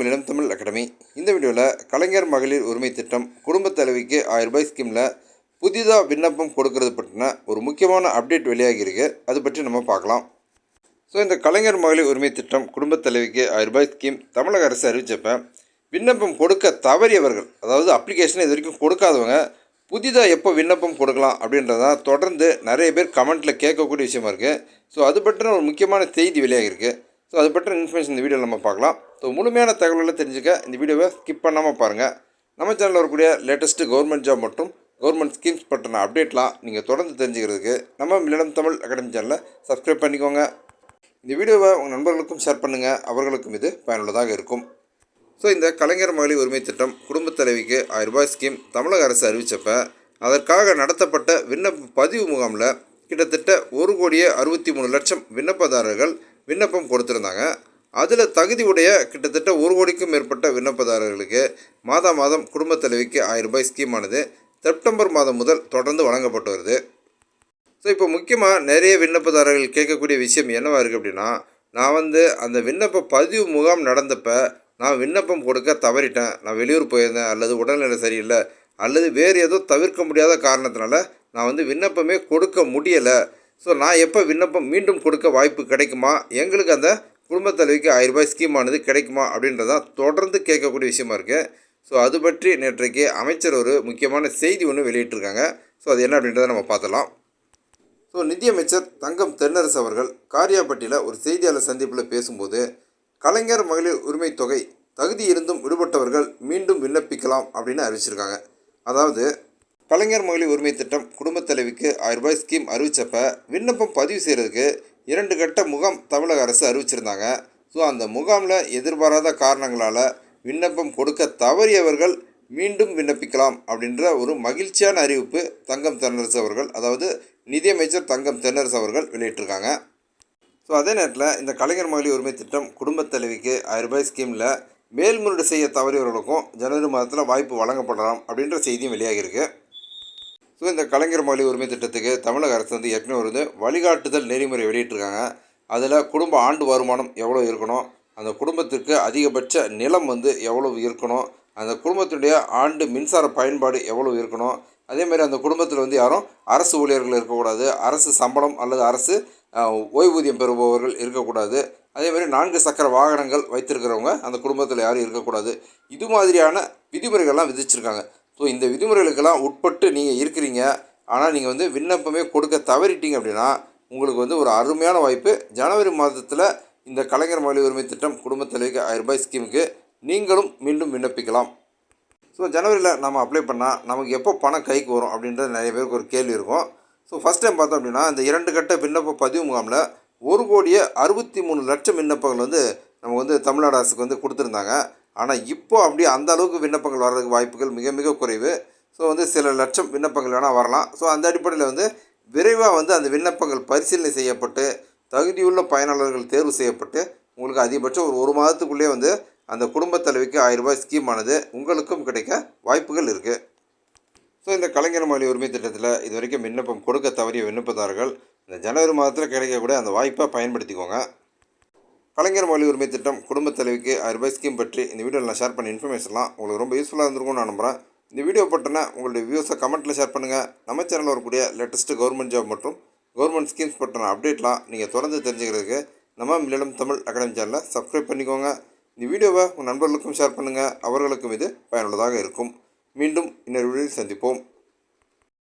மில்லியம் Tamil academy. இந்த வீடியோவில் கலைஞர் மகளிர் உரிமை திட்டம் குடும்பத் தலைவிக்கு ஆயிரம் ரூபாய் ஸ்கீமில் புதிதாக விண்ணப்பம் கொடுக்கறது பற்றின ஒரு முக்கியமான அப்டேட் வெளியாகியிருக்கு அது பற்றி நம்ம பார்க்கலாம். ஸோ இந்த கலைஞர் மகளிர் உரிமை திட்டம் குடும்பத் தலைவிக்கு ஆயிரம் ரூபாய் ஸ்கீம் தமிழக அரசு அறிவிச்சப்ப விண்ணப்பம் கொடுக்க தவறியவர்கள் அதாவது அப்ளிகேஷன் இது வரைக்கும் கொடுக்காதவங்க புதிதாக எப்போ விண்ணப்பம் கொடுக்கலாம் அப்படின்றதான் தொடர்ந்து நிறைய பேர் கமெண்ட்டில் கேட்கக்கூடிய விஷயமா இருக்குது ஸோ அது பற்றின ஒரு முக்கியமான செய்தி வெளியாகிருக்கு ஸோ அது பற்றின இன்ஃபர்மேஷன் இந்த வீடியோவில் நம்ம பார்க்கலாம். ஸோ முழுமையான தகவல்களை தெரிஞ்சுக்க இந்த வீடியோவை ஸ்கிப் பண்ணாமல் பாருங்கள் நம்ம சேனலில் வரக்கூடிய லேட்டஸ்ட்டு கவர்மெண்ட் ஜாப் மற்றும் கவர்மெண்ட் ஸ்கீம்ஸ் பற்றின அப்டேட்லாம் நீங்கள் தொடர்ந்து தெரிஞ்சுக்கிறதுக்கு நம்ம மில்லிடம் தமிழ் அகாடமி சேனலை சப்ஸ்கிரைப் பண்ணிக்கோங்க. இந்த வீடியோவை உங்கள் நண்பர்களுக்கும் ஷேர் பண்ணுங்கள் அவர்களுக்கும் இது பயனுள்ளதாக இருக்கும். ஸோ இந்த கலைஞர் மகளிர் உரிமை திட்டம் குடும்பத் தலைவிக்கு ஆயிரம் ரூபாய் ஸ்கீம் தமிழக அரசு அறிவித்தப்ப அதற்காக நடத்தப்பட்ட விண்ணப்ப பதிவு முகாமில் கிட்டத்தட்ட ஒரு கோடியே அறுபத்தி மூணு லட்சம் விண்ணப்பதாரர்கள் விண்ணப்பம் கொடுத்துருந்தாங்க. அதில் தகுதி உடைய கிட்டத்தட்ட ஒரு கோடிக்கும் மேற்பட்ட விண்ணப்பதாரர்களுக்கு மாதா மாதம் குடும்பத் தலைவிக்கு ஆயிரம் ரூபாய் ஸ்கீமானது செப்டம்பர் மாதம் முதல் தொடர்ந்து வழங்கப்பட்டு வருது. ஸோ இப்போ முக்கியமாக நிறைய விண்ணப்பதாரர்கள் கேட்கக்கூடிய விஷயம் என்னவாக இருக்குது அப்படின்னா நான் வந்து அந்த விண்ணப்ப பதிவு முகாம் நடந்தப்போ நான் விண்ணப்பம் கொடுக்க தவறிட்டேன். நான் வெளியூர் போயிருந்தேன் அல்லது உடல்நிலை சரியில்லை அல்லது வேறு ஏதோ தவிர்க்க முடியாத காரணத்தினால நான் வந்து விண்ணப்பமே கொடுக்க முடியலை. ஸோ நான் எப்போ விண்ணப்பம் மீண்டும் கொடுக்க வாய்ப்பு கிடைக்குமா? எங்களுக்கு அந்த குடும்பத் தலைவிக்கு ஆயிரம் ரூபாய் ஸ்கீமானது கிடைக்குமா அப்படின்றதான் தொடர்ந்து கேட்கக்கூடிய விஷயமா இருக்குது ஸோ அது பற்றி நேற்றைக்கு அமைச்சர் ஒரு முக்கியமான செய்தி ஒன்று வெளியிட்டிருக்காங்க. ஸோ அது என்ன அப்படின்றத நம்ம பார்த்தலாம் ஸோ நிதியமைச்சர் தங்கம் தென்னரசு அவர்கள் காரியாப்பட்டியில் ஒரு செய்தியாளர் சந்திப்பில் பேசும்போது கலைஞர் மகளிர் உரிமை தொகை தகுதி இருந்தும் விடுபட்டவர்கள் மீண்டும் விண்ணப்பிக்கலாம் அப்படின்னு அறிவிச்சிருக்காங்க. அதாவது கலைஞர் மகளிர் உரிமை திட்டம் குடும்பத் தலைவிக்கு ஆயிரம் ரூபாய் ஸ்கீம் அறிவிச்சப்ப விண்ணப்பம் பதிவு செய்கிறதுக்கு இரண்டு கட்ட முகாம் தமிழக அரசு அறிவிச்சிருந்தாங்க. ஸோ அந்த முகாமில் எதிர்பாராத காரணங்களால் விண்ணப்பம் கொடுக்க தவறியவர்கள் மீண்டும் விண்ணப்பிக்கலாம் அப்படின்ற ஒரு மகிழ்ச்சியான அறிவிப்பு தங்கம் தென்னரசு அவர்கள் அதாவது நிதியமைச்சர் தங்கம் தென்னரசு அவர்கள் வெளியிட்டிருக்காங்க. ஸோ அதே நேரத்தில் இந்த கலைஞர் மகளிர் உரிமை திட்டம் குடும்பத் தலைவிக்கு ஆயிரம் ரூபாய் ஸ்கீமில் மேல்முறையீடு செய்ய தவறியவர்களுக்கும் ஜனவரி மாதத்தில் வாய்ப்பு வழங்கப்படலாம் அப்படின்ற செய்தியும் வெளியாகியிருக்கு. ஸோ இந்த கலைஞர் மொழி உரிமை திட்டத்துக்கு தமிழக அரசு வந்து ஏற்கனவே வந்து வழிகாட்டுதல் நெறிமுறை வெளியிட்டிருக்காங்க. அதில் குடும்ப ஆண்டு வருமானம் எவ்வளோ இருக்கணும்? அந்த குடும்பத்திற்கு அதிகபட்ச நிலம் வந்து எவ்வளவு இருக்கணும்? அந்த குடும்பத்துடைய ஆண்டு மின்சார பயன்பாடு எவ்வளவு இருக்கணும்? அதேமாதிரி அந்த குடும்பத்தில் வந்து யாரும் அரசு ஊழியர்கள் இருக்கக்கூடாது. அரசு சம்பளம் அல்லது அரசு ஓய்வூதியம் பெறுபவர்கள் இருக்கக்கூடாது. அதேமாதிரி நான்கு சக்கர வாகனங்கள் வைத்திருக்கிறவங்க அந்த குடும்பத்தில் யாரும் இருக்கக்கூடாது. இது மாதிரியான விதிமுறைகள்லாம் விதிச்சிருக்காங்க. ஸோ இந்த விதிமுறைகளுக்கெல்லாம் உட்பட்டு நீங்கள் இருக்கிறீங்க. ஆனால் நீங்கள் வந்து விண்ணப்பமே கொடுக்க தவறிட்டீங்க அப்படின்னா உங்களுக்கு வந்து ஒரு அருமையான வாய்ப்பு. ஜனவரி மாதத்தில் இந்த கலைஞர் மகளிர் உரிமை திட்டம் குடும்ப தலைவிக்கு ஆயிரம் ரூபாய் ஸ்கீமுக்கு நீங்களும் மீண்டும் விண்ணப்பிக்கலாம். ஸோ ஜனவரியில் நம்ம அப்ளை பண்ணால் நமக்கு எப்போ பணம் கைக்கு வரும் அப்படின்றது நிறைய பேருக்கு ஒரு கேள்வி இருக்கும். ஸோ ஃபஸ்ட் டைம் பார்த்தோம் அப்படின்னா இந்த இரண்டு கட்ட விண்ணப்ப பதிவு முகாமில் ஒரு கோடியே அறுபத்தி மூணு லட்சம் விண்ணப்பங்கள் வந்து நம்ம வந்து தமிழ்நாடு அரசுக்கு வந்து கொடுத்துருந்தாங்க. ஆனால் இப்போ அப்படியே அந்த அளவுக்கு விண்ணப்பங்கள் வர்றதுக்கு வாய்ப்புகள் மிக மிக குறைவு. ஸோ வந்து சில லட்சம் விண்ணப்பங்கள் வேணால் வரலாம். ஸோ அந்த அடிப்படையில் வந்து விரைவாக வந்து அந்த விண்ணப்பங்கள் பரிசீலனை செய்யப்பட்டு தகுதியுள்ள பயனாளர்கள் தேர்வு செய்யப்பட்டு உங்களுக்கு அதிகபட்சம் ஒரு ஒரு மாதத்துக்குள்ளே வந்து அந்த குடும்பத் தலைவிக்கு ஆயிரம் ரூபாய் ஸ்கீமானது உங்களுக்கும் கிடைக்க வாய்ப்புகள் இருக்குது ஸோ இந்த கலைஞர் மகளிர் உரிமை திட்டத்தில் இது வரைக்கும் விண்ணப்பம் கொடுக்க தவறிய விண்ணப்பதாரர்கள் இந்த ஜனவரி மாதத்தில் கிடைக்கக்கூடிய அந்த வாய்ப்பை பயன்படுத்திக்கோங்க. கலைஞர் மொழி உரிமை திட்டம் குடும்பத் தலைவிக்கு ஆயிரம் ரூபாய் ஸ்கீம் பற்றி இந்த வீடியோவில் நான் ஷேர் பண்ண இன்ஃபர்மேஷன்லாம் உங்களுக்கு ரொம்ப யூஸ்ஃபுல்லாக இருந்திருக்கும்னு நான் நம்புகிறேன் இந்த வீடியோ பற்றின உங்களுடைய வியூஸை கமெண்ட்டில் ஷேர் பண்ணுங்கள் நம்ம சேனலில் வரக்கூடிய லேட்டஸ்ட்டு கவர்மெண்ட் ஜாப் மற்றும் கவர்மெண்ட் ஸ்கீம்ஸ் பற்றின அப்டேட்லாம் நீங்கள் தொடர்ந்து தெரிஞ்சுக்கிறதுக்கு நம்ம மில்லிடம் தமிழ் அகாடமி சேனலை சப்ஸ்கிரைப் பண்ணிக்கோங்க. இந்த வீடியோவை உங்கள் நண்பர்களுக்கும் ஷேர் பண்ணுங்கள் அவர்களுக்கும் இது பயனுள்ளதாக இருக்கும். மீண்டும் இன்னொரு வீடியோவில் சந்திப்போம்.